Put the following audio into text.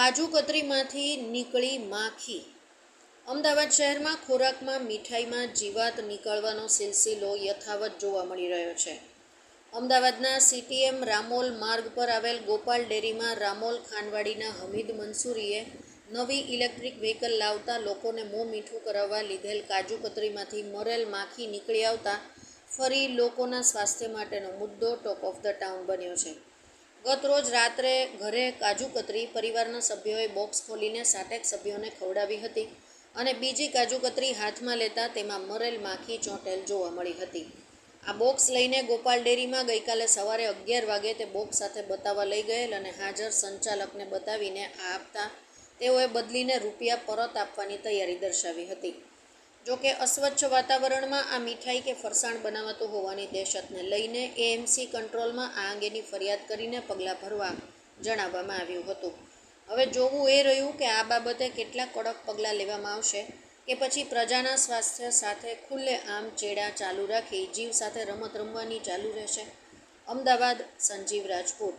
કાજુ કતરીમાંથી નીકળી માખી. અમદાવાદ શહેરમાં ખોરાકમાં મીઠાઈમાં જીવાત નીકળવાનો સિલસિલો યથાવત જોવા મળી રહ્યો છે. અમદાવાદના સીટીએમ રામોલ માર્ગ પર આવેલ ગોપાલ ડેરીમાં રામોલ ખાનવાડીના હમીદ મંસૂરીએ નવી ઇલેક્ટ્રિક વ્હીકલ લાવતા લોકોને મોં મીઠું કરાવવા લીધેલ કાજુ કતરીમાંથી મરેલ માખી નીકળી આવતા ફરી લોકોના સ્વાસ્થ્ય માટેનો મુદ્દો ટોપ ઓફ ધ ટાઉન બન્યો છે. ગત રોજ રાત્રે ઘરે કાજુ કતરી પરિવારના સભ્યોએ બોક્સ ખોલીને સાટેક સભ્યોને ખવડાવી હતી અને બીજી કાજુ કતરી હાથમાં લેતા તેમાં મરેલ માખી ચોંટેલ જોવા મળી હતી. આ બોક્સ લઈને ગોપાલ ડેરીમાં ગઈકાલે સવારે અગિયાર વાગે તે બોક્સ સાથે બતાવવા લઈ ગયેલ અને હાજર સંચાલકને બતાવીને આ આપતા તેઓએ બદલીને રૂપિયા પરત આપવાની તૈયારી દર્શાવી હતી. જોકે અસ્વચ્છ વાતાવરણમાં આ મીઠાઈ કે ફરસાણ બનાવાતું હોવાની દહેશતને લઈને એએમસી કંટ્રોલમાં આ અંગેની ફરિયાદ કરીને પગલાં ભરવા જણાવવામાં આવ્યું હતું. હવે જોવું એ રહ્યું કે આ બાબતે કેટલા કડક પગલાં લેવામાં આવશે કે પછી પ્રજાના સ્વાસ્થ્ય સાથે ખુલ્લે આમ ચેડા ચાલુ રાખી જીવ સાથે રમત રમવાની ચાલુ રહેશે? અમદાવાદ, સંજીવ રાજપૂત.